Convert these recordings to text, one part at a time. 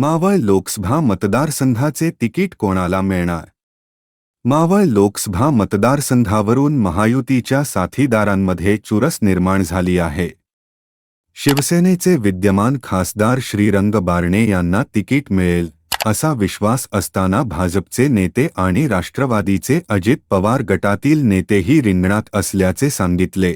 मावळ लोकसभा मतदारसंघाचे तिकीट कोणाला मिळणार? मावळ लोकसभा मतदारसंघावरून महायुतीच्या साथीदारांमध्ये चुरस निर्माण झाली आहे. शिवसेनेचे विद्यमान खासदार श्रीरंग बारणे यांना तिकीट मिळेल असा विश्वास असताना भाजपचे नेते आणि राष्ट्रवादीचे अजित पवार गटातील नेतेही रिंगणात असल्याचे सांगितले.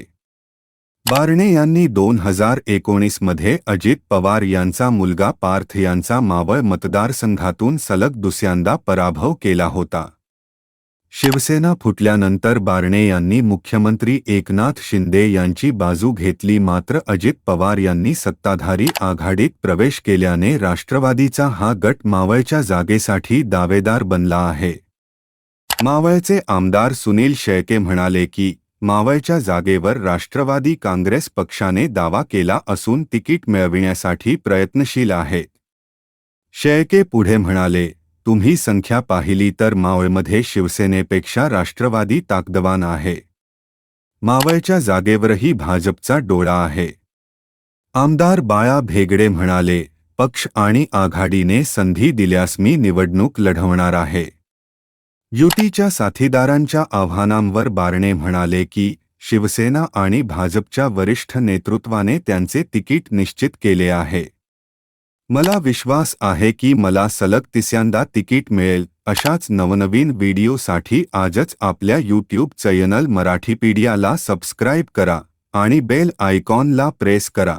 बारणे यांनी दोन हजार एकोणीसमध्ये अजित पवार यांचा मुलगा पार्थ यांचा मावळ मतदारसंघातून सलग दुसऱ्यांदा पराभव केला होता. शिवसेना फुटल्यानंतर बारणे यांनी मुख्यमंत्री एकनाथ शिंदे यांची बाजू घेतली मात्र अजित पवार यांनी सत्ताधारी आघाडीत प्रवेश केल्याने राष्ट्रवादीचा हा गट मावळच्या जागेसाठी दावेदार बनला आहे. मावळचे आमदार सुनील शेळके म्हणाले की मावळच्या जागेवर राष्ट्रवादी काँग्रेस पक्षाने दावा केला असून तिकीट मिळविण्यासाठी प्रयत्नशील आहे शेळके पुढे म्हणाले तुम्ही संख्या पाहिली तर मावळमध्ये शिवसेनेपेक्षा राष्ट्रवादी ताकदवान आहे. मावळच्या जागेवरही भाजपचा डोळा आहे. आमदार बाळा भेगडे म्हणाले पक्ष आणि आघाडीने संधी दिल्यास मी निवडणूक लढवणार आहे. युतीच्या साथीदारांच्या आव्हानांवर बारणे म्हणाले की शिवसेना आणि भाजपच्या वरिष्ठ नेतृत्वाने त्यांचे तिकीट निश्चित केले आहे. मला विश्वास आहे की मला सलग तिसऱ्यांदा तिकीट मिळेल अशाच नवनवीन व्हिडिओसाठी आजच आपल्या यूट्यूब चॅनल मराठीपीडियाला सबस्क्राईब करा आणि बेल आयकॉनला प्रेस करा.